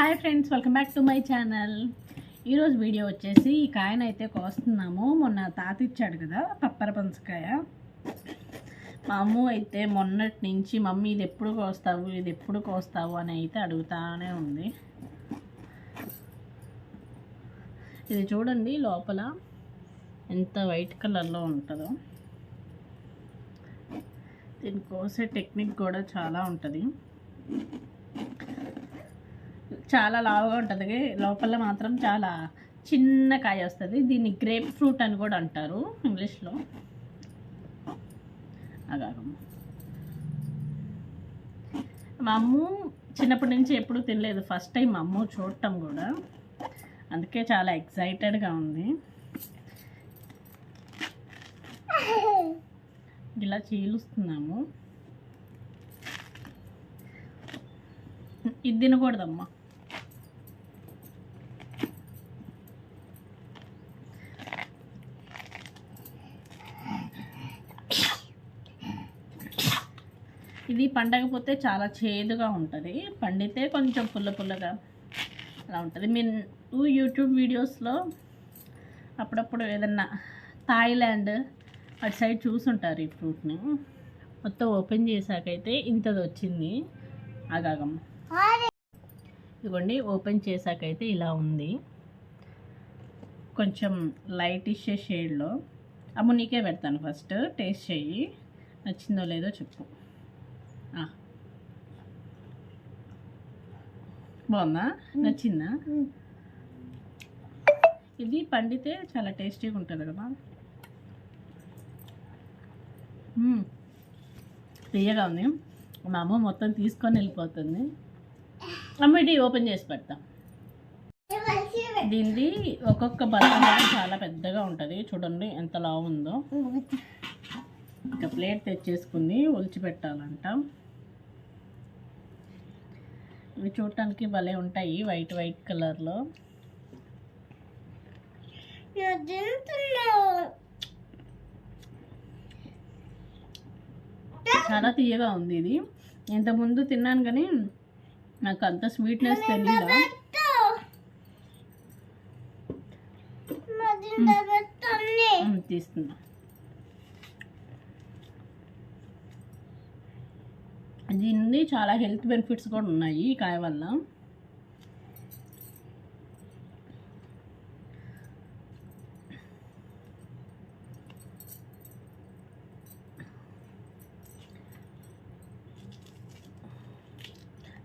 Hi friends welcome back to my channel. ఈరోజు video వచ్చేసి ఈ కాయను అయితే కోస్తున్నాము. మొన్న తాత ఇచ్చాడు కదా పప్పర పనసకాయ మా అమ్మ అయితే మొన్నటి నుంచి మమ్మీ ఇది ఎప్పుడు కోస్తావు? ఇది ఎప్పుడు కోస్తావు? అని అయితే అడుగుతానే ఉంది. ఇది చూడండి లోపల ఎంత వైట్ కలర్లో ఉంటుందో. దీన్ని కోసే టెక్నిక్ కూడా చాలా ఉంటుంది. చాలా లావుగా ఉంటుంది. లోపల మాత్రం చాలా చిన్న కాయ వస్తుంది. దీన్ని గ్రేప్ ఫ్రూట్ అని కూడా అంటారు ఇంగ్లీష్లో అగారం. మా అమ్మ చిన్నప్పటి నుంచి ఎప్పుడు తినలేదు. ఫస్ట్ టైం మా అమ్మ చూడటం కూడా. అందుకే చాలా ఎక్సైటెడ్గా ఉంది. ఇలా చీలుస్తున్నాము. ఇది తినకూడదమ్మా. ఇది పండకపోతే చాలా చేదుగా ఉంటుంది. పండితే కొంచెం పుల్ల పుల్లగా అలా ఉంటుంది. మీరు యూట్యూబ్ వీడియోస్లో అప్పుడప్పుడు ఏదన్నా థాయిలాండ్ అటు సైడ్ చూసుంటారు ఈ ఫ్రూట్ని మొత్తం ఓపెన్ చేశాకైతే ఇంతది వచ్చింది ఆగాగమ్మ ఇదిగోండి ఓపెన్ చేశాకైతే ఇలా ఉంది. కొంచెం లైట్ ఇచ్చే షేడ్లో అమ్ము నీకే పెడతాను ఫస్ట్ టేస్ట్ చెయ్యి. నచ్చిందో లేదో చెప్పు. బాగుందా? నచ్చిందా? ఇది పండితే చాలా టేస్టీగా ఉంటుంది కదా. తీయగా ఉంది. మా అమ్మ మొత్తం తీసుకొని వెళ్ళిపోతుంది. అమ్మ ఇది ఓపెన్ చేసి పెడతాం. దీనిది ఒక్కొక్క బల్ల చాలా పెద్దగా ఉంటుంది. చూడండి ఎంత లావు ఉందో. ఇంకా ప్లేట్ తెచ్చేసుకుంది ఒలిచి పెట్టాలంట ఇవి చూడటానికి భలే ఉంటాయి వైట్ వైట్ కలర్లో. చాలా తీయగా ఉంది ఇది. ఇంతకుముందు తిన్నాను కానీ నాకు అంత స్వీట్నెస్ తెలియదు తీస్తున్నా. దీన్ని చాలా హెల్త్ బెనిఫిట్స్ కూడా ఉన్నాయి ఈ కాయ వల్ల.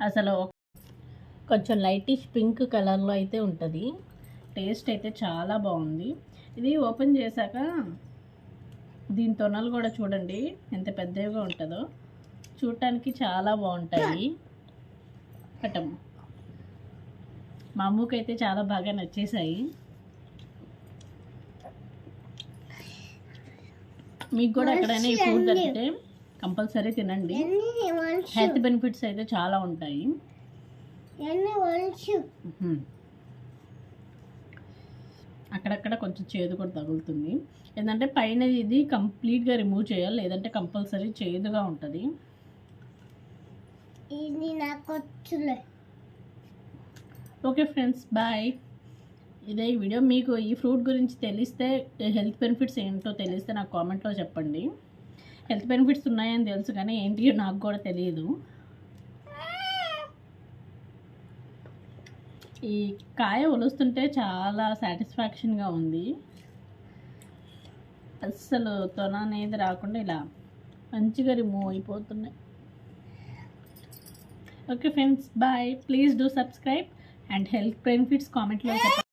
అసలు కొంచెం లైటిష్ పింక్ కలర్లో అయితే ఉంటుంది. టేస్ట్ అయితే చాలా బాగుంది. ఇది ఓపెన్ చేశాక దీని తొనలు కూడా చూడండి ఎంత పెద్దవిగా ఉంటుందో. చూడటానికి చాలా బాగుంటాయి. కట్టం మా అమ్మకైతే చాలా బాగా నచ్చేసాయి మీకు కూడా ఎక్కడైనా ఈ ఫుడ్ దొరికితే కంపల్సరీ తినండి. హెల్త్ బెనిఫిట్స్ అయితే చాలా ఉంటాయి. అక్కడక్కడ కొంచెం చేదు కూడా తగులుతుంది. ఏంటంటే పైన ఇది కంప్లీట్గా రిమూవ్ చేయాలి. లేదంటే కంపల్సరీ చేదుగా ఉంటుంది. ఇది నాకు వచ్చులే. Okay friends bye. ఇదే ఈ వీడియో మీకు ఈ ఫ్రూట్ గురించి తెలిస్తే హెల్త్ బెనిఫిట్స్ ఏంటో తెలిస్తే నాకు కామెంట్లో చెప్పండి. హెల్త్ బెనిఫిట్స్ ఉన్నాయని తెలుసు కానీ ఏంటి నాకు కూడా తెలియదు. ఈ కాయ ఒలుస్తుంటే చాలా సాటిస్ఫాక్షన్గా ఉంది. అస్సలు తొన అనేది రాకుండా ఇలా మంచిగా రిమూవ్ అయిపోతున్నాయి. Okay friends bye please do subscribe and health benefits కామెంట్లో చెప్పండి